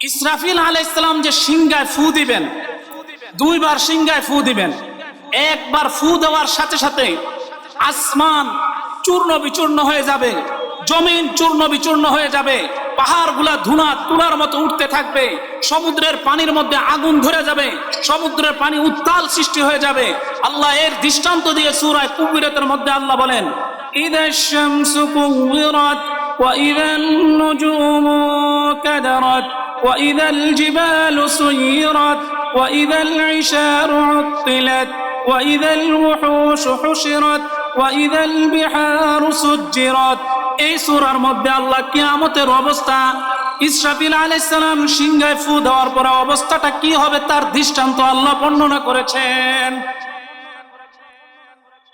ইসরাফিল আলাই ইসলাম যে সিংগায় ফু দিবেন, দুইবার সিংগায় ফু দিবেন, একবার ফু দেওয়ার সাথে সাথে আসমান চূর্ণ বিচূর্ণ হয়ে যাবে, জমিন চূর্ণ বিচূর্ণ হয়ে যাবে, পাহাড়গুলা ধুনা তুলার মতো উঠতে থাকবে, সমুদ্রের পানির মধ্যে আগুন ধরে যাবে, সমুদ্রের পানি উত্তাল সৃষ্টি হয়ে যাবে। আল্লাহ এর দৃষ্টান্ত দিয়ে সুরায় কুবিরতের মধ্যে আল্লাহ বলেন ঈদ وإذا النجوم كدرت وإذا الجبال سيرت وإذا العشار عطلت وإذا الوحوش حشرت وإذا البحار سجرت এই সূরার মধ্যে আল্লাহ কিয়ামতের অবস্থা ইসরাফিল আলাইসালাম সিংহায় ফু দেওয়ার পরে অবস্থাটা কি হবে তার দৃষ্টান্ত আল্লাহ বর্ণনা করেছেন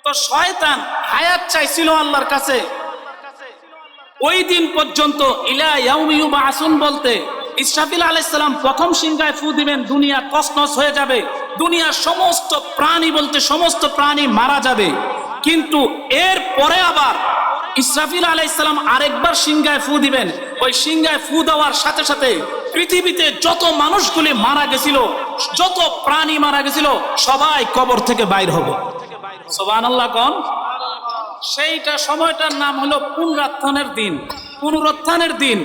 তো শয়তান হায়াত চাইছিল আল্লাহর কাছে ওই দিন পর্যন্ত বাসুন বলতে ইসরাফিল আলাইসালাম প্রথম সিংহায় ফু দিবেন, দুনিয়া তসনস হয়ে যাবে। দুনিয়ার সমস্ত প্রাণী বলতে সমস্ত প্রাণী মারা যাবে। কিন্তু এর পরে আবার ইসরাফিল আলাইসালাম আরেকবার সিংহায় ফু দিবেন। ওই সিংহায় ফু দেওয়ার সাথে সাথে পৃথিবীতে যত মানুষগুলি মারা গেছিল, যত প্রাণী মারা গেছিল, সবাই কবর থেকে বাইর হবে। সোবান আল্লাহ কন। সেইটা সময়টার নাম হলো পুনরুত্থানের দিন। পুনরুত্থানের দিন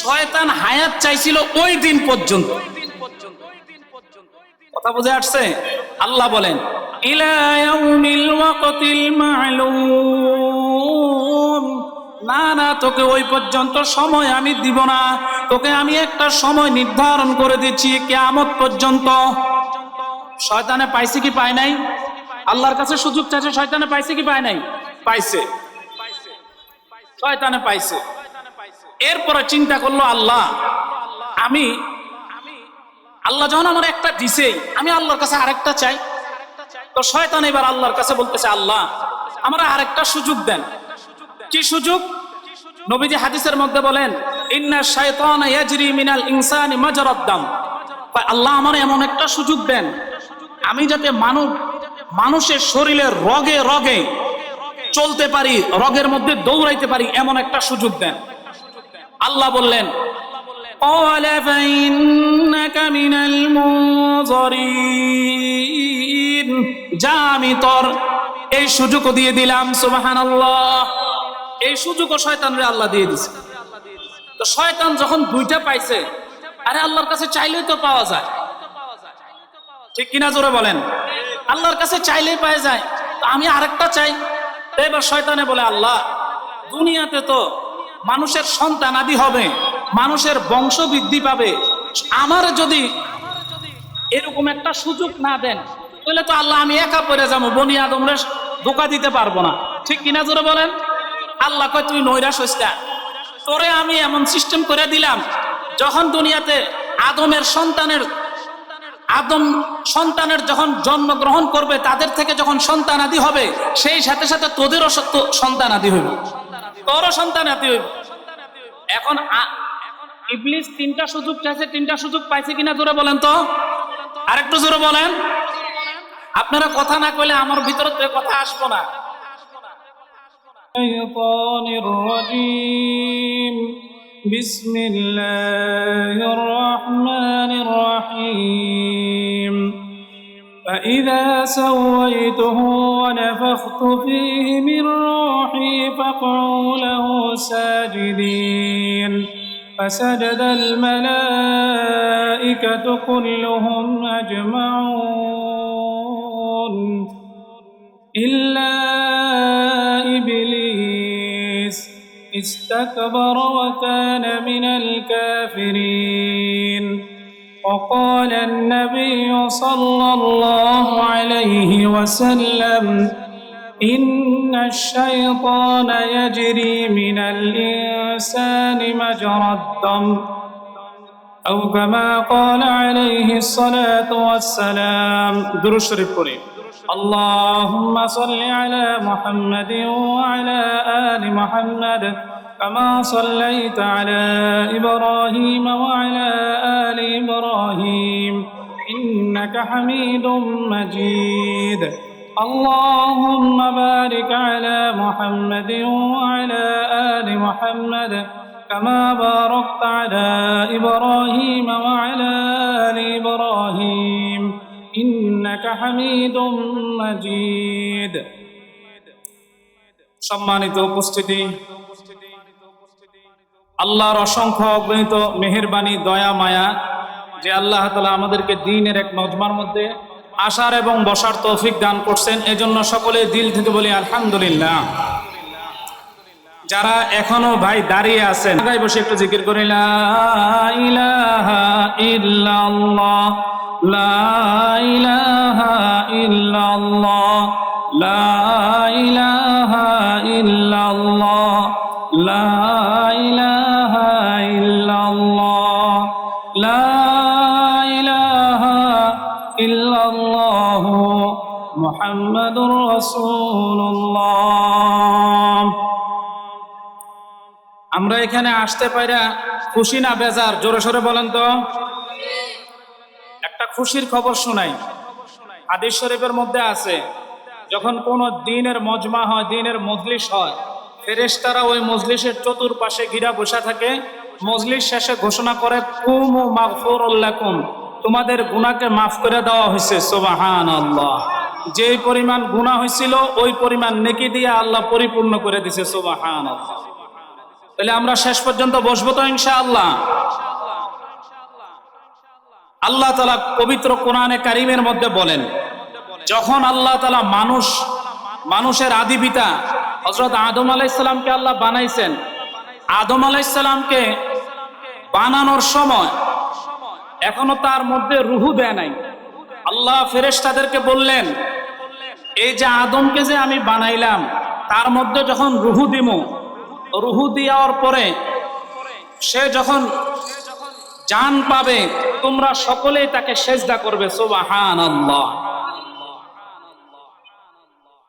শয়তান হায়াত চাইছিল ওই দিন পর্যন্ত। কথা বুঝে আসছে? আল্লাহ বলেন না না, তোকে ওই পর্যন্ত সময় আমি দিব না। তোকে আমি একটা সময় নির্ধারণ করে দিচ্ছি কেয়ামত পর্যন্ত। শয়তানে পাইছে কি পায় নাই? আল্লাহর কাছে সুযোগ চাইছে শয়তানে পাইছে কি পায় নাই? পাইছে। শয়তানে পাইছে। এরপরে চিন্তা করল, আল্লাহ, আমি, আল্লাহ যখন আমার একটা দিছে আমি আল্লাহর কাছে আরেকটা চাই। তো শয়তান এবার আল্লাহর কাছে বলতেছে, আল্লাহ, আমরা আরেকটা সুযোগ দেন। কি সুযোগ? নবীজি হাদিসের মধ্যে বলেন, ইন্না শায়তান ইয়াজরি মিনাল ইনসানি মাজরাদ দাম। আল্লাহ আমার এমন একটা সুযোগ দেন। আমি যাতে মানুষ মানুষের শরীরে রগে রগে চলতে পারি, রগের মধ্যে দৌড়াইতে পারি এমন একটা সুযোগ দেন। আল্লাহ বললেন যা আমি তোর এই সুযোগও দিয়ে দিলাম সুবাহান এই সুযোগও শয়তানরে আল্লাহ দিয়ে দিছে। তো শয়তান যখন দুইটা পাইছে, আরে আল্লাহর কাছে চাইলেই তো পাওয়া যায়। ঠিক কিনা জোরে বলেন? আল্লাহর কাছে চাইলেই পাওয়া যায়। তো আমি আরেকটা চাই। এবার শয়তানে বলে, আল্লাহ, দুনিয়াতে তো মানুষের সন্তান আদি হবে, মানুষের বংশ বৃদ্ধি পাবে। আমার যদি এরকম একটা সুযোগ না দেন, তাহলে তো আল্লাহ আমি একা পড়ে যাব, বনি আদমরে ধোকা দিতে পারব না। ঠিক কিনা জোরে বলেন? আল্লাহ কয়, তুই নৈরাশ না তোরে আমি এমন সিস্টেম করে দিলাম, যখন দুনিয়াতে আদমের সন্তানের আদম সন্তানের যখন জন্মগ্রহণ করবে তাদের থেকে যখন সন্তান আদি হবে সেই সাথে সাথে তোদেরও সত্য- সন্তান আদি হইব তোরও সন্তান আদি হইব এখন আ- ইবলিস তিনটা সুযোগ চাইছে তিনটা সুযোগ পাইছে কিনা জোরে বলেন তো আরেকটু জোরে বলেন আপনারা কথা না কইলে আমার ভিতরে তো এ কথা আসবো না الشيطان الرجيم بسم الله فإذا سويته ونفخت فيه من روحي فاقعوا له ساجدين. فسجد الملائكة كلهم أجمعون. إلا إبليس استكبر وكان من الكافرين. وقال النبي صلى الله عليه وسلم إن الشيطان يجري من الإنسان مجرى الدم. أو كما قال عليه الصلاة والسلام درش ربوري اللهم صل على محمد وعلى آل محمد. كما صليت على إبراهيم وعلى آل إبراهيم إنك حميد مجيد اللهم بارك على محمد وعلى آل محمد كما باركت على إبراهيم وعلى آل إبراهيم إنك حميد مجيد সম্মানিত উপস্থিতি আল্লাহর অসংখ্য অগণিত মেহেরবানি, দয়া, মায়া, যে আল্লাহ তালা আমাদেরকে দিনের এক মজমার মধ্যে আসার এবং বসার তৌফিক দান করছেন। এজন্য সকলে দিল থেকে বলি, আলহামদুলিল্লাহ। যারা এখনও ভাই দাঁড়িয়ে আছেন জায়গায় বসে একটু জিকির করি লা মুহাম্মাদুর রাসূলুল্লাহ আমরা এখানে আসতে পাইরা খুশি না বেজার? জোরে সোরে বলেন তো। একটা খুশির খবর শোনাই। হাদিস শরীফের মধ্যে আছে, যখন কোন দিনের মজমা হয়, দিনের মজলিস হয়, ফেরেশতারা ওই মজলিসের চতুর্পাশে ঘিরা বসে থাকে। মজলিস শেষে ঘোষণা করে, কুমু মাগফুরুল্লাকুম তোমাদের গুনাহকে মাফ করে দেওয়া হয়েছে সুবহানাল্লাহ। যেই পরিমাণ গুনাহ হয়েছিল, ওই পরিমাণ নেকি দিয়ে আল্লাহ পরিপূর্ণ করে দিছে, সুবহানাল্লাহ। তাহলে আমরা শেষ পর্যন্ত বসবো তো ইনশাআল্লাহ? আল্লাহ তালা পবিত্র কোরআনে কারিমের মধ্যে বলেন, যখন আল্লাহ তালা মানুষ, মানুষের আদি পিতা হজরত আদম আলাইসালামকে আল্লাহ বানাইছেন, আদম আলাইসালামকে বানানোর সময় এখনও তার মধ্যে রুহু দেয় নাই। আল্লাহ ফেরেশতাদেরকে বললেন এই যে আদমকে যে আমি বানাইলাম তার মধ্যে যখন রুহু দিমু রুহু দেওয়ার পরে সে যখন জান পাবে তোমরা সকলেই তাকে সেজদা করবে সুবাহান আল্লাহ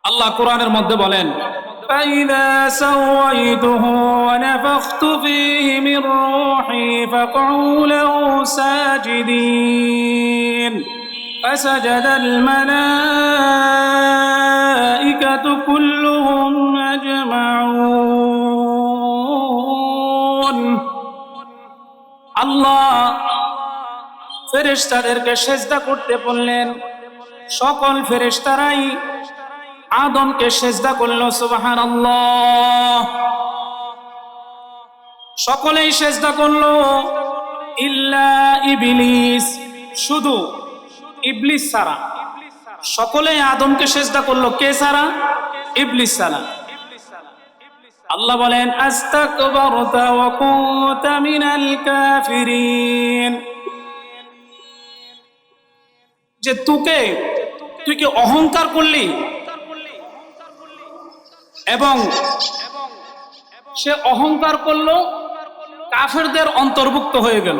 আল্লাহ কোরআনের মধ্যে বলেন فإذا سويته ونفخت فيه من روحي فقعوا له ساجدين فسجد الملائكة كلهم أجمعون আল্লাহ ফেরেশতাদেরকে সেজদা করতে বললেন সকল ফেরেশতারাই আদমকে সেজদা করল সুবাহান সকলেই সেজদা করলো ইল্লা ইবলিস শুধু ইবলিস সারা সকলেই আদমকে সেজদা করল। কে সারা ইবলিস সারা আল্লাহ বলেন যে তুকে, তুই কি অহংকার করলি? এবং সে অহংকার করল কাফেরদের অন্তর্ভুক্ত হয়ে গেল।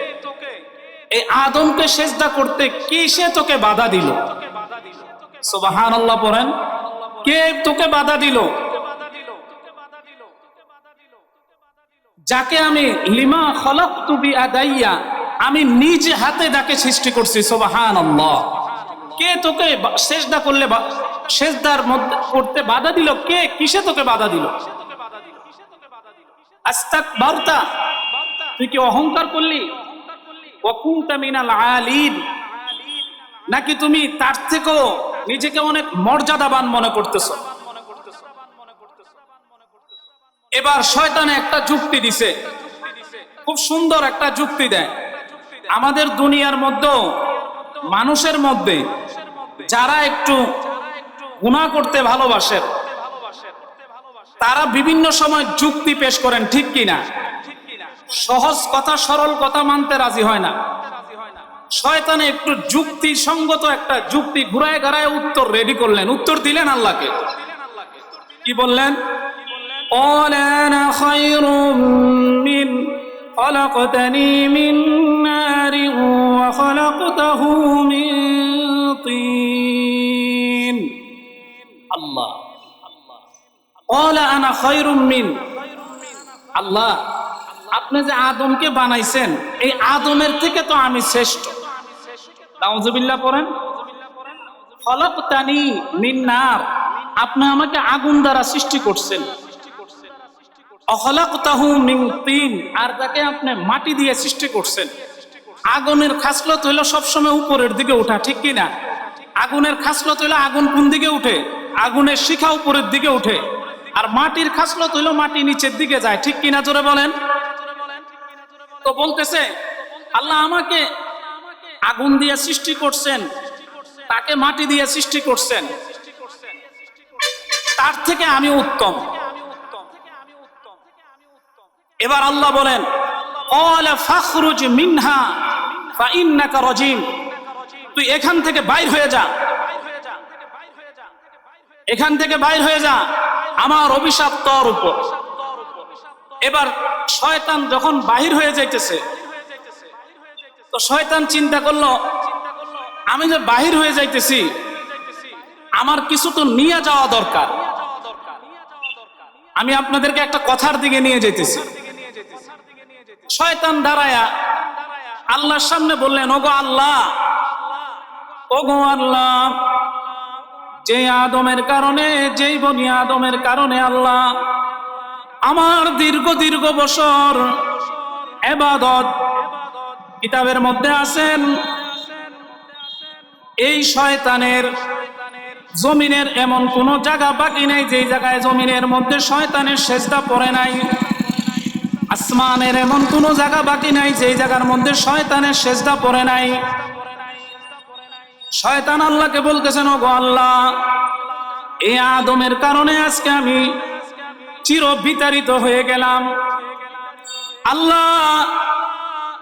এই আদমকে সেজদা করতে কিসে তোকে বাধা দিল? সুবাহান আল্লাহ পড়েন। কে তোকে বাধা দিল? যাকে আমি লিমা খলক তুবি আদাইয়া আমি নিজ হাতে যাকে সৃষ্টি করছি সোবাহান আল্লাহ কে তোকে সেজদা করলে সেজদার মধ্যে করতে বাধা দিল? কে, কিসে তোকে বাধা দিল? আস্তাক বার্তা তুই কি অহংকার করলি? নাকি তুমি তার থেকেও নিজেকে অনেক মর্যাদাবান মনে করতেছো? এবার শয়তানে একটা যুক্তি দিছে। খুব সুন্দর একটা যুক্তি দেয়। আমাদের দুনিয়ার মধ্যেও মানুষের মধ্যে যারা একটু গুণা করতে ভালোবাসে তারা বিভিন্ন সময় যুক্তি পেশ করেন, ঠিক কিনা? সহজ কথা সরল কথা মানতে রাজি হয় না শয়তানে একটু যুক্তি সঙ্গত একটা যুক্তি ঘুরায় ঘাড়ায় উত্তর রেডি করলেন উত্তর দিলেন আল্লাহকে কি বললেন قال أنا خير من خلقتني من نار وخلقته من طين الله قال أنا خير من আল্লাহ আপনি যে আদমকে বানাইছেন, এই আদমের থেকে তো আমি শ্রেষ্ঠ। নাউজুবিল্লাহ পড়েন। খলকতানি মিন নার আপনি আমাকে আগুন দ্বারা সৃষ্টি করছেন। অখলাকতাহু মিন তিন, আর তাকে আপনি মাটি দিয়ে সৃষ্টি করছেন। আগুনের খাসলত হইল সবসময় উপরের দিকে ওঠা, ঠিক কি না? আগুনের খাসলত হইল আগুন কোন দিকে উঠে? আগুনের শিখা উপরের দিকে উঠে। আর মাটির খাসলত হইল মাটি নিচের দিকে যায়, ঠিক কিনা জোরে বলেন? তো বলতেছে, আল্লাহ আমাকে আগুন দিয়ে সৃষ্টি করছেন, তাকে মাটি দিয়ে সৃষ্টি করছেন। তার থেকে আমি উত্তম। এবার আল্লাহ বলেন "ক্বালা ফাখরুজ মিনহা তুই এখান থেকে বাইর হয়ে যা। এখান থেকে বাইর হয়ে যা। আমার অভিশাপ তোর উপর। এবার শয়তান যখন বাহির হয়ে যাইতেছে, তো শয়তান চিন্তা করল, আমি যে বাহির হয়ে যাইতেছি, আমার কিছু তো নিয়ে যাওয়া দরকার। আমি আপনাদেরকে একটা কথার দিকে নিয়ে যেতেছি শয়তান দাঁড়ায়া আল্লাহর সামনে বললেন, ওগো আল্লাহ ওগো আল্লাহ, যে আদমের কারণে, যেই বনি আদমের কারণে আল্লাহ আমার দীর্ঘ দীর্ঘ বছর এবাদত কিতাবের মধ্যে আছেন। এই শয়তানের জমিনের এমন কোন জায়গা বাকি নাই যেই জায়গায় জমিনের মধ্যে শয়তানের সেজদা পড়ে নাই। আসমানের এমন কোন জায়গা বাকি নাই যেই জায়গার মধ্যে শয়তানের সেজদা পড়ে নাই। শয়তান আল্লাহকে বলতেছেন ও গো আল্লাহ এই আদমের কারণে আজকে আমি চির বিতাড়িত হয়ে গেলাম। আল্লাহ,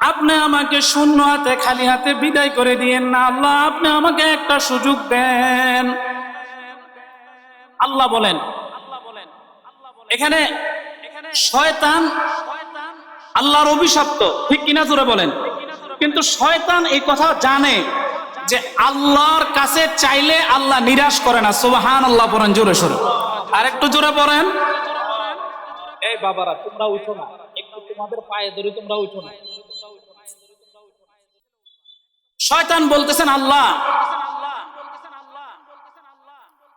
আপনি আমাকে শূন্য হাতে, খালি হাতে বিদায় করে দিয়েন না। আল্লাহ, আপনি আমাকে একটা সুযোগ দেন। আল্লাহ বলেন, এখানে শয়তান আল্লাহর অভিশপ্ত। ঠিক কিনা জোরে বলেন? কিন্তু শয়তান এই কথা জানে যে আল্লাহর কাছে চাইলে আল্লাহ নিরাশ করে না। সুবহান আল্লাহ পড়েন জোরে সরে। আর একটু জোরে পড়েন। এই বাবারা, তোমরা উঠো না। একটু তোমাদের পায়ে ধরে তোমরা উঠো না। শয়তান বলতেছেন আল্লাহ।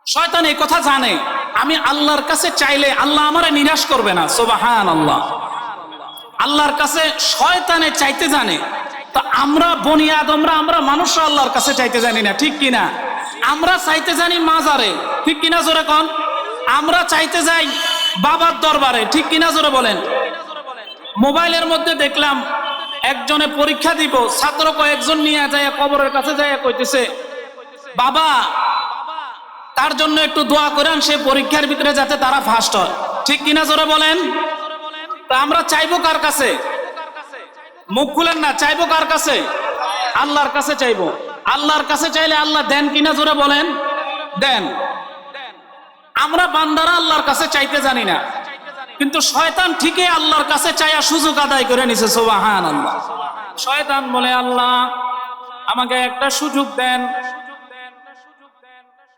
শয়তান এই কথা জানে। আমি আল্লাহর কাছে চাইলে আল্লাহ আমারে নিরাশ করবে না। সোবাহান আল্লাহ আল্লাহর কাছে শয়তানে চাইতে জানে। তো আমরা বনি আদমরা, আমরা মানুষ আল্লাহর কাছে চাইতে জানি না, ঠিক কিনা? আমরা চাইতে জানি মাজারে। ঠিক কিনা জোরে কন? আমরা চাইতে যাই বাবার দরবারে, ঠিক কিনা জোরে বলেন? মোবাইলের মধ্যে দেখলাম, একজনে পরীক্ষা দিব, ছাত্র কয়েকজন নিয়ে যায় কবরের কাছে যায় কইতেছে, বাবা, তার জন্য একটু দোয়া করেন, সে পরীক্ষার ভিতরে যাতে তারা ফার্স্ট হয়। ঠিক কিনা জোরে বলেন? তা আমরা চাইব কার কাছে? মুখ খুলেন না, চাইব কার কাছে? আল্লাহর কাছে চাইব। আল্লাহর কাছে চাইলে আল্লাহ দেন কিনা জোরে বলেন? দেন। আমরা বান্দারা আল্লাহর কাছে চাইতে জানি না কিন্তু শয়তান ঠিকই আল্লাহর কাছে চাইয়া সুযোগ আদায় করে নিছে সোবাহান আল্লাহ শয়তান বলে আল্লাহ আমাকে একটা সুযোগ দেন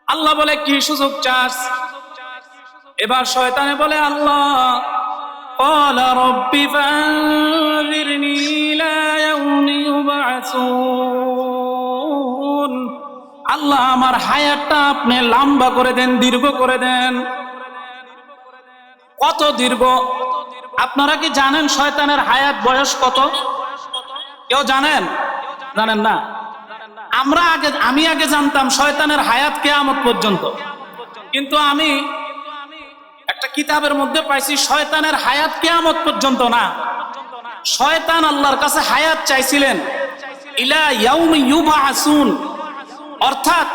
আল্লাহ বলে কি সুযোগ চাস এবার শয়তানে বলে আল্লাহ قال رب فأنذرني إلى يوم يبعثون আল্লাহ আমার হায়াতটা আপনি লম্বা করে দেন, দীর্ঘ করে দেন। কত দীর্ঘ? আপনারা কি জানেন শয়তানের হায়াত বয়স কত? কেউ জানেন? জানেন না? আমরা আগে, আমি আগে জানতাম শয়তানের হায়াত কেয়ামত পর্যন্ত। কিন্তু আমি একটা কিতাবের মধ্যে পাইছি, শয়তানের হায়াত কেয়ামত পর্যন্ত না। শয়তান আল্লাহর কাছে হায়াত চাইছিলেন। ইলা ইয়াউমি ইউবাআসুন। অর্থাৎ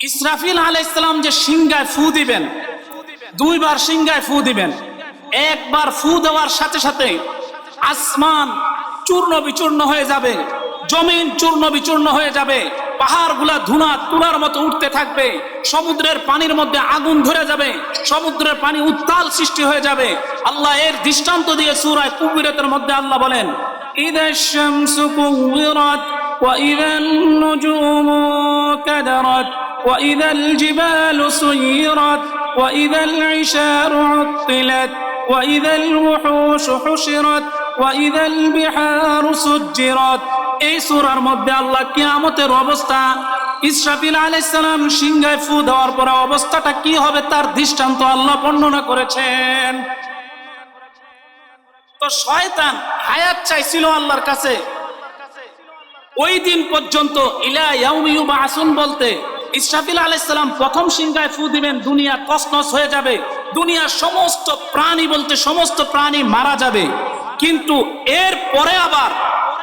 ইসরাফিল আলাই ইসলাম যে সিংগায় ফু দিবেন, দুইবার সিংগায় ফু দিবেন, একবার ফু দেওয়ার সাথে সাথে আসমান চূর্ণ বিচূর্ণ হয়ে যাবে, জমিন চূর্ণ বিচূর্ণ হয়ে যাবে, পাহাড়গুলা ধুনা তুলার মতো উঠতে থাকবে, সমুদ্রের পানির মধ্যে আগুন ধরে যাবে, সমুদ্রের পানি উত্তাল সৃষ্টি হয়ে যাবে। আল্লাহ এর দৃষ্টান্ত দিয়ে সুরায় কুবিরতের মধ্যে আল্লাহ বলেন ঈদের وإذا النجوم كدرت وإذا الجبال سيرت وإذا العشار عطلت وإذا الوحوش حشرت وإذا البحار سجرت এই সূরার মধ্যে আল্লাহ কিয়ামতের অবস্থা ইসরাফিল আলাইসালাম সিংহায় ফু দেওয়ার পরে অবস্থাটা কি হবে তার দৃষ্টান্ত আল্লাহ বর্ণনা করেছেন তো শয়তান হায়াত চাইছিল আল্লাহর কাছে ওই দিন পর্যন্ত বাসুন বলতে ইসরাফিল আলাইসালাম প্রথম সিংহায় ফু দিবেন, দুনিয়া তসনস হয়ে যাবে। দুনিয়ার সমস্ত প্রাণী বলতে সমস্ত প্রাণী মারা যাবে। কিন্তু এর পরে আবার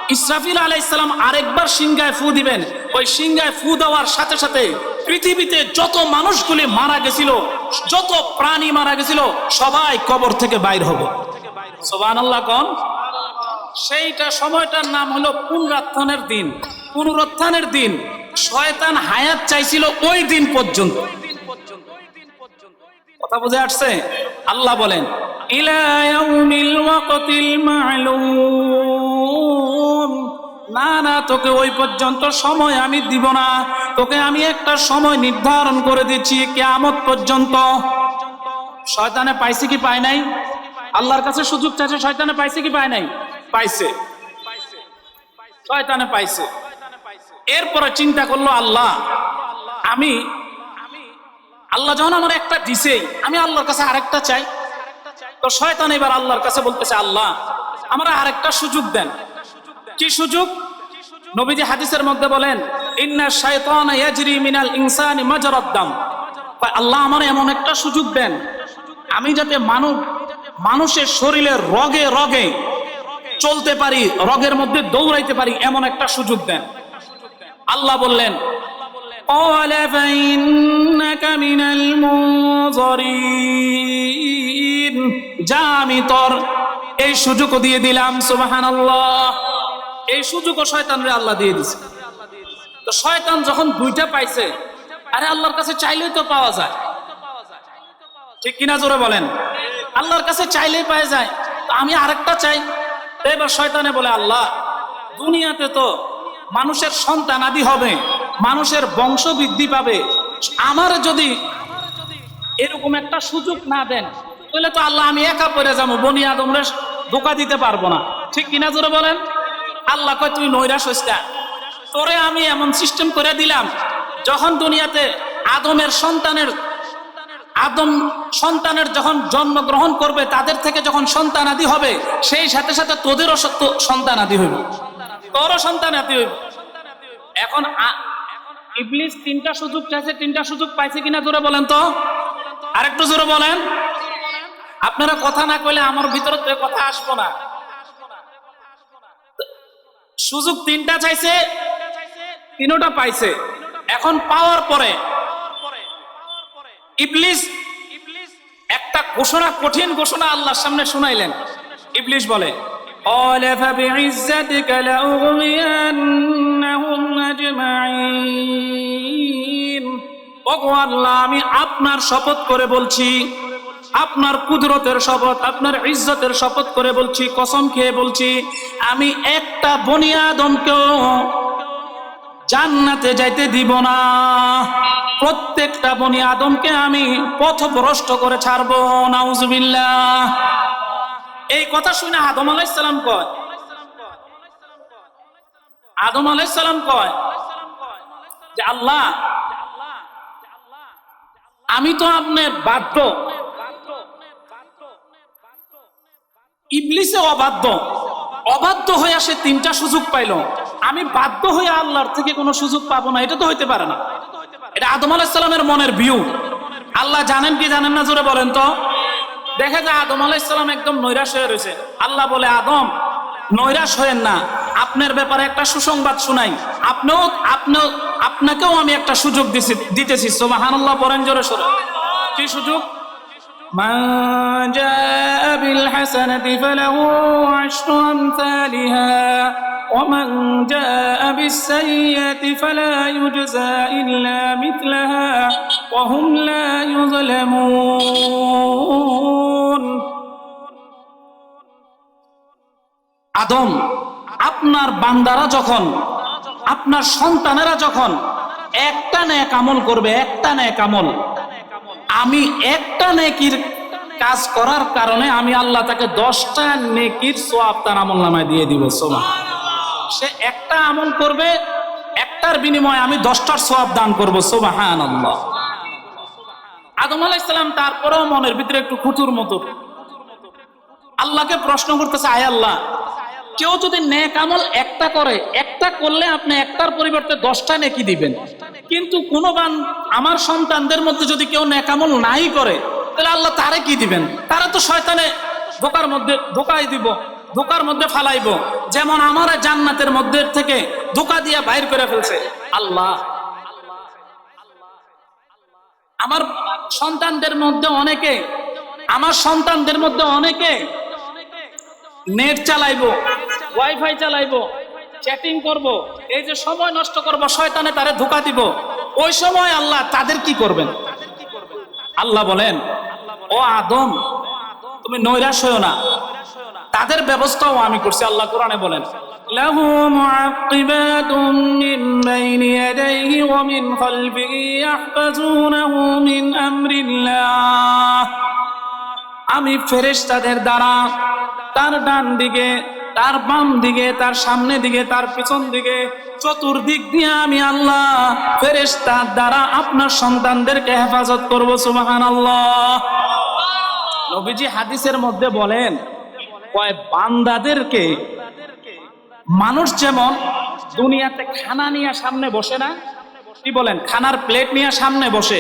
ইসরাফিল আলাইসালাম আরেকবার সিংহায় ফু দিবেন। ওই সিংহায় ফু দেওয়ার সাথে সাথে পৃথিবীতে যত মানুষগুলি মারা গেছিল, যত প্রাণী মারা গেছিল, সবাই কবর থেকে বাইর হবে। সোবান আল্লাহ কন। সেইটা সময়টার নাম হলো পুনরুত্থানের দিন। পুনরুত্থানের দিন শয়তান হায়াত চাইছিল ওই দিন পর্যন্ত। কথা বুঝে আসছে? আল্লাহ বলেন না না, তোকে ওই পর্যন্ত সময় আমি দিব না। তোকে আমি একটা সময় নির্ধারণ করে দিচ্ছি কেয়ামত পর্যন্ত। শয়তানে পাইছে কি পায় নাই? আল্লাহর কাছে সুযোগ চাইছে শয়তানে পাইছে কি পায় নাই? পাইছে। শয়তানে পাইছে। এরপরে চিন্তা করল, আল্লাহ, আমি, আল্লাহ যখন আমার একটা দিছেই, আমি আল্লাহর কাছে আরেকটা চাই। তো শয়তান এবার আল্লাহর কাছে বলতেছে, আল্লাহ, আমরা আরেকটা সুযোগ দেন। কি সুযোগ? নবীজি হাদিসের মধ্যে বলেন, ইন্না শায়তান ইয়াজরি মিনাল ইনসানি মাজরাদ দাম। আল্লাহ আমার এমন একটা সুযোগ দেন। আমি যাতে মানব, মানুষের শরীরে রগে রগে চলতে পারি, রগের মধ্যে দৌড়াইতে পারি এমন একটা সুযোগ দেন। আল্লাহ বললেন যা তোর এই সুযোগও দিয়ে দিলাম সুবাহান এই সুযোগ শয়তান রে আল্লাহ দিয়ে দিছে। তো শয়তান যখন দুইটা পাইছে, আরে আল্লাহর কাছে চাইলেই তো পাওয়া যায়। ঠিক কিনা জোরে বলেন? আল্লাহর কাছে চাইলেই পাওয়া যায়। আমি আরেকটা চাই। এবার শয়তানে বলে, আল্লাহ, দুনিয়াতে তো মানুষের সন্তান আদি হবে, মানুষের বংশ বৃদ্ধি পাবে। আমার যদি এরকম একটা সুযোগ না দেন, তাহলে তো আল্লাহ আমি একা পড়ে যাব, বনি আদমরে ধোকা দিতে পারব না। ঠিক কিনা জোরে বলেন? আল্লাহ কয়, তুই নৈরাশ হইস না তোরে আমি এমন সিস্টেম করে দিলাম, যখন দুনিয়াতে আদমের সন্তানের আদম সন্তানের যখন জন্মগ্রহণ করবে, তাদের থেকে যখন সন্তান আদি হবে, সেই সাথে সাথে তোদেরও সন্তান আদি হইব। তোরও সন্তান আদি হইব। এখন ইবলিস তিনটা সুযোগ চাইছে, তিনটা সুযোগ পাইছে কিনা জোরে বলেন তো? আরেকটু জোরে বলেন। আপনারা কথা না কইলে আমার ভিতরে কথা আসব না। সুযোগ তিনটা চাইছে, তিনোটা পাইছে এখন পাওয়ার পরে ইবলিস, একটা ঘোষণা, কঠিন ঘোষণা আল্লাহর সামনে শুনাইলেন। ইবলিস বলে আমি আপনার শপথ করে বলছি, আপনার কুদরতের শপথ, আপনার ইজ্জতের শপথ করে বলছি, কসম খেয়ে বলছি, আমি একটা বনিয়াদমকেও জান্নাতে যাইতে দিব না। প্রত্যেকটা বনি আদমকে আমি পথভ্রষ্ট করে ছাড়বো, নাউজুবিল্লাহ। এই কথা শুনে আদম আলাইসালাম কয়, আদম আলাইসালাম কয় যে আল্লাহ, আমি তো আপনার বাধ্য। ইবলিসে অবাধ্য অবাধ্য হয়ে সে তিনটা সুযোগ পাইল। আমি বাধ্য হয়ে আল্লাহর থেকে কোনো সুযোগ পাবো না, এটা তো হইতে পারে না। এটা আদম আলাইসালামের মনের ভিউ আল্লাহ জানেন কি জানেন না, জোরে বলেন তো? দেখা যায় আদম আলাইসালাম একদম নৈরাশ হয়ে রয়েছে। আল্লাহ বলে, আদম, নৈরাশ হয়েন না। আপনার ব্যাপারে একটা সুসংবাদ শুনাই। আপনিও আপনিও, আপনাকেও আমি একটা সুযোগ দিতেছি। সোমাহানুল্লাহ পরেন জোরে সরে। কি সুযোগ? من جاء بالحسنة فله عشر أمثالها ومن جاء بالسيئة فلا يجزى إلا مثلها وهم لا يظلمون আদম আপনার বান্দারা যখন আপনার সন্তানেরা যখন একটা ন্যাক আমল করবে একটা ন্যাক আমল আমি একটা নেকির কাজ করার কারণে আমি আল্লাহ তাকে দশটা নেকির সোয়াব তার আমল নামায় দিয়ে দিব সোমা সে একটা আমল করবে, একটার বিনিময়ে আমি দশটার সোয়াব দান করব সোবাহান আল্লাহ আদম আলাইসালাম তারপরেও মনের ভিতরে একটু খুতুর মতো। আল্লাহকে প্রশ্ন করতেছে, আয় আল্লাহ কেউ যদি নেক আমল একটা করে, একটা করলে আপনি একটার পরিবর্তে দশটা নেকি দিবেন। কিন্তু কোন বান আমার সন্তানদের মধ্যে যদি কেউ নেক আমল নাই করে, তাহলে আল্লাহ তারে কি দিবেন? তারা তো শয়তানে ধোকার মধ্যে ধোকাই দিব ধোকার মধ্যে ফালাইব। যেমন আমার জান্নাতের মধ্যে থেকে ধোকা দিয়া বাইর করে ফেলছে। আল্লাহ। আমার সন্তানদের মধ্যে অনেকে, আমার সন্তানদের মধ্যে অনেকে নেট চালাইবো ওয়াইফাই চালাইবো চ্যাটিং করব এই যে সময় নষ্ট করব শয়তানে তারে ধোকা দিব ওই সময় আল্লাহ তাদের কি করবেন আল্লাহ বলেন ও আদম তুমি নৈরাশ হয়েও না তাদের ব্যবস্থাও আমি করছি আল্লাহ কোরআনে বলেন له معقبات من بين يديه ومن خلفه يحفظونه من أمر الله আমি ফেরেশতাদের দ্বারা তার ডান দিকে, তার বাম দিকে, তার সামনে দিকে, তার পিছন দিকে, চতুর্দিক দিয়ে আমি আল্লাহ ফেরেশতার দ্বারা আপনার সন্তানদেরকে হেফাজত করব সুবাহান আল্লাহ নবীজি হাদিসের মধ্যে বলেন, কয় বান্দাদেরকে মানুষ যেমন দুনিয়াতে খানা নিয়ে সামনে বসে না, কি বলেন? খানার প্লেট নিয়ে সামনে বসে।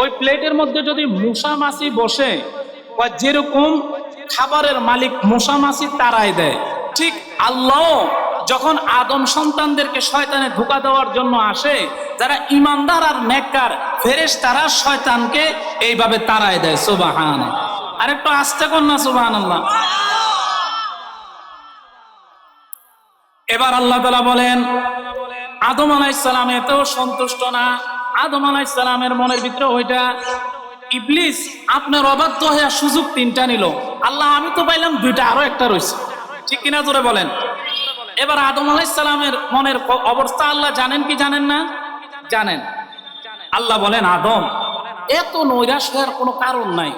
ওই প্লেটের মধ্যে যদি মশা মাছি বসে যেরকম খাবারের মালিক মশা মাছি তারাই দেয়। ঠিক আল্লাহ যখন আদম সন্তানদেরকে শয়তানে ধোকা দেওয়ার জন্য আসে, যারা ইমানদার আর নেককার ফেরেশ তারা শয়তানকে এইভাবে তারাই দেয় সুবাহান আর একটু আস্তে কর না সুবাহান আল্লাহ এবার আল্লাহ তালা বলেন, আদম আলাইসালাম এতেও সন্তুষ্ট না। আদম আলাইসালামের মনের ভিতরে ওইটা ইবলিস আপনার অবাধ্য হয়ে সুযোগ তিনটা নিল। আল্লাহ, আমি তো পাইলাম দুইটা, আরও একটা রয়েছে। ঠিক কিনা জোরে বলেন? এবার আদম আলাইসালামের মনের অবস্থা আল্লাহ জানেন কি জানেন না? জানেন। আল্লাহ বলেন, আদম, এত নৈরাশ হওয়ার কোনো কারণ নাই।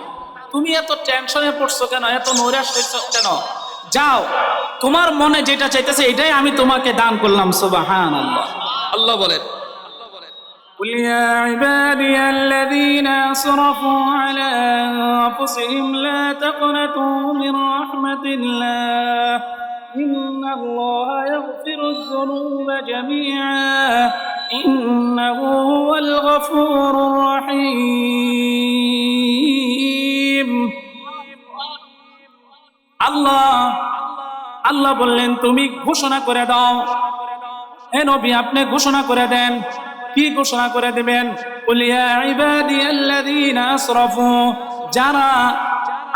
তুমি এত টেনশনে পড়ছো কেন? এত নৈরাশ হয়েছো কেন? যাও, তোমার মনে যেটা চাইতেছে, এটাই আমি তোমাকে দান করলাম সুবাহান আল্লাহ আল্লাহ বলেন قل يا عبادي الذين أسرفوا على أنفسهم لا تقنطوا من رحمة الله إن الله يغفر الذنوب جميعا إنه هو الغفور الرحيم আল্লাহ আল্লাহ বললেন তুমি ঘোষণা করে দাও হে নবী আপনি ঘোষণা করে দেন কি ঘোষণা করে দেবেন? যারা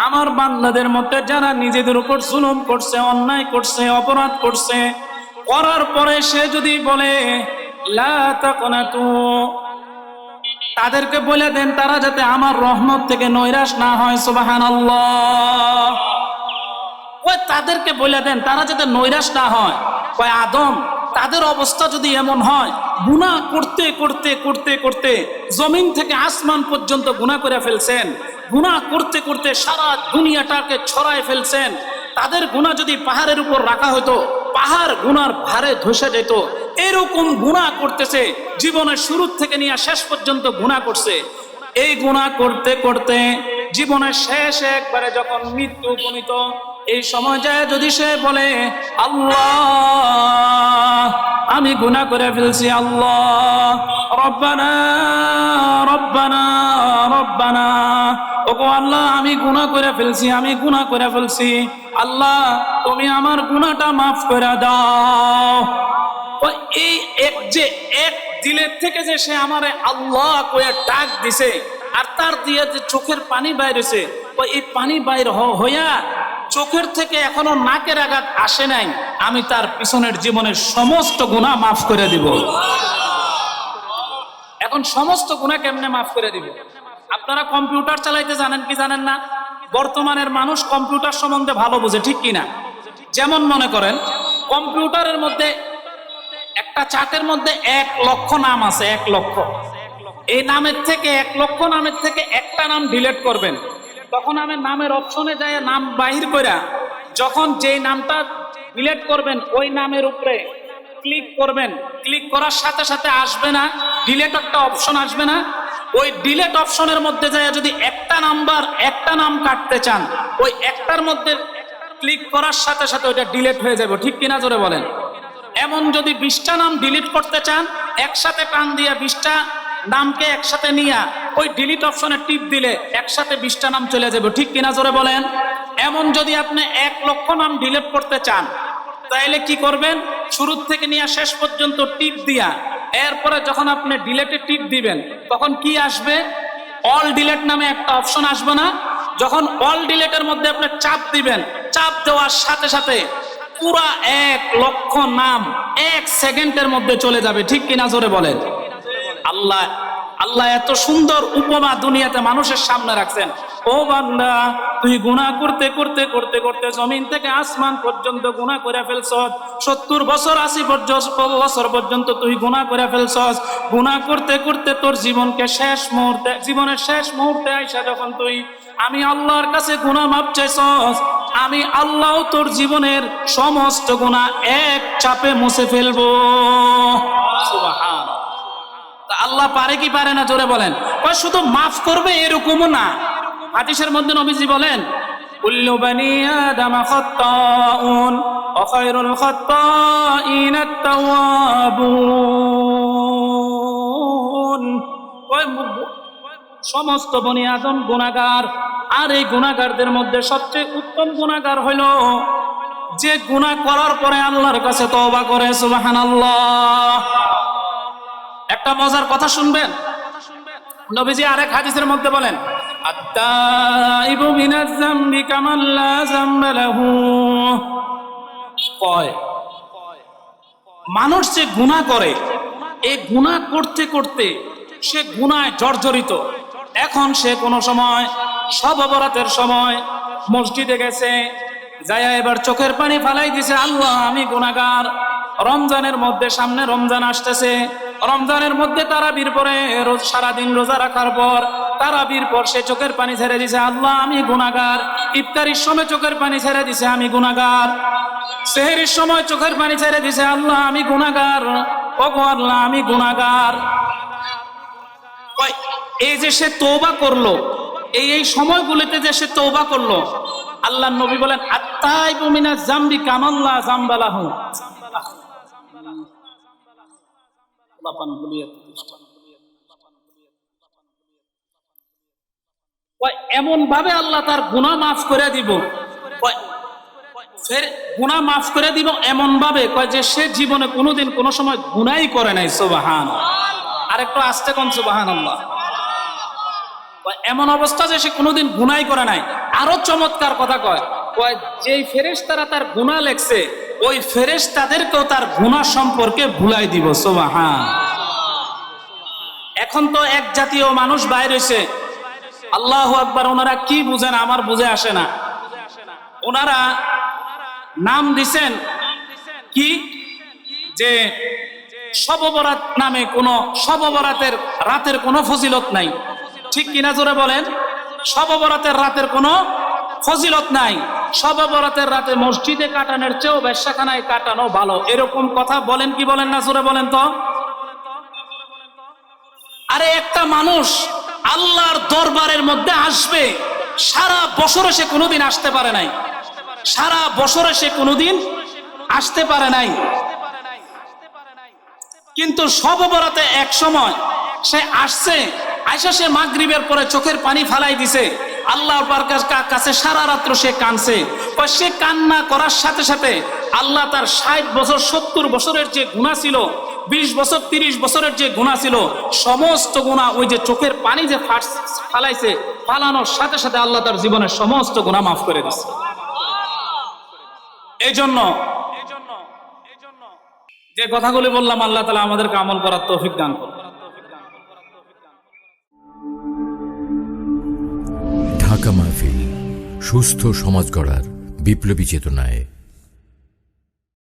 আমার বান্দাদের মধ্যে, যারা নিজেদের উপর জুলুম করছে, অন্যায় করছে, অপরাধ করছে, করার পরে সে যদি বলে তাদেরকে বলে দেন, তারা যাতে আমার রহমত থেকে নৈরাশ না হয় ওই তাদেরকে বলে দেন, তারা যাতে নৈরাশ না হয় কয় আদম তাদের অবস্থা যদি এমন হয় গুনাহ করতে করতে করতে করতে জমিন থেকে আসমান পর্যন্ত গুনাহ করে ফেলছেন। গুনাহ করতে করতে সারা দুনিয়াটাকে ছড়ায় ফেলছেন। তাদের গুনাহ যদি পাহাড়ের উপর রাখা হতো, পাহাড় গুনার ভারে ধসে যেত। এরকম গুনাহ করতেছে, জীবনের শুরু থেকে নিয়ে শেষ পর্যন্ত গুনাহ করছে। এই গুনাহ করতে করতে জীবনের শেষ একবারে যখন মৃত্যু উপনীত, এই সময় যায় যদি সে বলে, আল্লাহ, আমি গুনাহ করে ফেলছি, আল্লাহ, রব্বানা রব্বানা রব্বানা, ওগো আল্লাহ, আমি গুনাহ করে ফেলছি, আমি গুনাহ করে ফেলছি, আল্লাহ, তুমি আমার গুনাহটা মাফ করে দাও। এই এক যে এক দিলের থেকে যে সে আমারে আল্লাহ কয়ে ডাক দিছে আর তার দিয়ে যে চোখের পানি বাইরেছে ও এই পানি বাইর হইয়া চোখের থেকে এখনও নাকের আঘাত আসে নাই, আমি তার পিছনের জীবনের সমস্ত গুণা মাফ করে দিব। এখন সমস্ত গুণা কেমনে মাফ করে দিব? আপনারা কম্পিউটার চালাইতে জানেন কি জানেন না? বর্তমানের মানুষ কম্পিউটার সম্বন্ধে ভালো বোঝে, ঠিক কিনা যেমন মনে করেন, কম্পিউটারের মধ্যে একটা চার্টের মধ্যে এক লক্ষ নাম আছে, এক লক্ষ। এই নামের থেকে এক লক্ষ নামের থেকে একটা নাম ডিলেট করবেন। তখন আমি নামের অপশনে যায় নাম বাহির কইরা যখন যেই নামটা ডিলেট করবেন, ওই নামের উপরে ক্লিক করবেন। ক্লিক করার সাথে সাথে আসবে না ডিলেট একটা অপশন আসবে না। ওই ডিলেট অপশনের মধ্যে যায় যদি একটা নাম্বার, একটা নাম কাটতে চান, ওই একটার মধ্যে ক্লিক করার সাথে সাথে ওইটা ডিলেট হয়ে যাবে। ঠিক কিনা জোরে বলেন? এমন যদি বিশটা নাম ডিলিট করতে চান, একসাথে টান দিয়া বিশটা নামকে একসাথে নিয়া ওই ডিলিট অপশনে টিপ দিলে একসাথে বিশটা নাম চলে যাবে। ঠিক কিনা জোরে বলেন? এমন যদি আপনি এক লক্ষ নাম ডিলিট করতে চান, তাইলে কি করবেন? শুরু থেকে নিয়ে শেষ পর্যন্ত টিপ দিয়া, এরপরে যখন আপনি ডিলেটে টিপ দিবেন, তখন কি আসবে? অল ডিলেট নামে একটা অপশন আসবে না। যখন অল ডিলেটের মধ্যে আপনি চাপ দিবেন, চাপ দেওয়ার সাথে সাথে পুরা এক লক্ষ নাম এক সেকেন্ডের মধ্যে চলে যাবে। ঠিক কিনা জোরে বলেন? আল্লাহ আল্লাহ এত সুন্দর উপমা দুনিয়াতে মানুষের সামনে রাখছেন। ও বান্দা, তুই গুনাহ করতে করতে করতে করতে জমিন থেকে আসমান পর্যন্ত গুনাহ করে ফেলছস। সত্তর বছর, আশি বছর পর্যন্ত তুই গুনাহ করে ফেলছস। গুনাহ করতে করতে তোর জীবনকে শেষ মুহূর্তে, জীবনের শেষ মুহূর্তে আইসা যখন তুই, আমি আল্লাহর কাছে গুনাহ মাপ চাইছস, আমি আল্লাহ তোর জীবনের সমস্ত গুনাহ এক চাপে মুছে ফেলব। সুবহান আল্লাহ পারে কি পারে না জোরে বলেন। শুধু মাফ করবে এরকমও না। হাদিসের মধ্যে নবীজি বলেন সমস্ত বনি আদম গুনাহগার, আর এই গুনাহগারদের মধ্যে সবচেয়ে উত্তম গুনাহগার হলো যে গুনাহ করার পরে আল্লাহর কাছে তওবা করে, সুবহানাল্লাহ। একটা মজার কথা শুনবেন? নবীজি আরেক হাদিসের মধ্যে বলেন মানুষ যে গুনাহ করে, এই গুনাহ করতে করতে সে গুনায় জর্জরিত। এখন সে কোনো সময় সব অপরাধের সময় মসজিদে গেছে যায়া এবার চোখের পানি ফালাই দিছে, আল্লাহ, আমি গুনাহগার। রমজানের মধ্যে সামনে রমজান আসতেছে। রমজানের মধ্যে তারাবির পরে রোজ সারাদিন রোজা রাখার পর তারাবির পর সে চোখের পানি ছেড়ে দিছে আল্লাহ আমি গুনাহগার। ইফতারির সময় চোখের পানি ছেড়ে দিছে আমি গুনাহগার। সেহেরির সময় চোখের পানি ছেড়ে দিছে আল্লাহ আমি গুনাহগার। ও গো আল্লাহ আমি কয়, এই যে সে তৌবা করল এই এই সময়গুলিতে যে সে তৌবা করল আল্লাহ নবী বলেন আত্মাই বুমিনা জাম্বি কামাল্লা জাম্বালাহু। এমন ভাবে আল্লাহ তার গুনাহ মাফ করে দিব। ফের গুনাহ মাফ করে দিব এমন ভাবে কয় যে সে জীবনে কোনোদিন কোনো সময় গুনাই করে নাই সুবাহান আর একটু আস্তে কম সুবাহান আল্লাহ এমন অবস্থা যে সে কোনোদিন গুনাই করে নাই। আরও চমৎকার কথা কয় যেই ফেরেশ তারা গুনাহ লেখছে, ওই ফেরেশ তাদেরকেও তার গুনাহ সম্পর্কে ভুলাই দিব, সুবাহান। এখন তো এক জাতীয় মানুষ বাইর হইছে। আল্লাহ আকবার, ওনারা কি বুঝেন আমার বুঝে আসে না। ওনারা নাম দিছেন কি? যে সববরাত নামে কোনো সববরাতের রাতের কোনো ফজিলত নাই। ঠিক কিনা জোরে বলেন? সববরাতের রাতের কোনো ফজিলত নাই। সববরাতের রাতে মসজিদে কাটানোর চেয়েও ব্যবসাখানায় কাটানো ভালো। এরকম কথা বলেন কি বলেন না? জোরে বলেন তো। আরে একটা মানুষ আল্লাহর দরবারের মধ্যে আসবে, সারা বছরে সে কোনোদিন আসতে পারে নাই। সারা বছরে সে কোনোদিন আসতে পারে নাই। কিন্তু সব বরাতে এক সময় সে আসছে আইসা সে মাগরিবের পরে চোখের পানি ফালাই দিছে। আল্লাহর কাছে সারা রাত্র সে কানছে সে কান্না করার সাথে সাথে আল্লাহ তার ষাট বছর, সত্তর বছরের যে গুণা ছিল, বিশ বছর, তিরিশ বছরের যে গুণা ছিল, সমস্ত গুণা ওই যে চোখের পানি যে ফালাইছে, ফালানোর সাথে সাথে আল্লাহ তার জীবনের সমস্ত গুণা মাফ করে দিচ্ছে এই জন্য যে কথাগুলি বললাম, আল্লাহ তালা আমাদেরকে আমল করার তৌফিক দান করুন। সুস্থ সমাজ গড়ার বিপ্লবী চেতনায়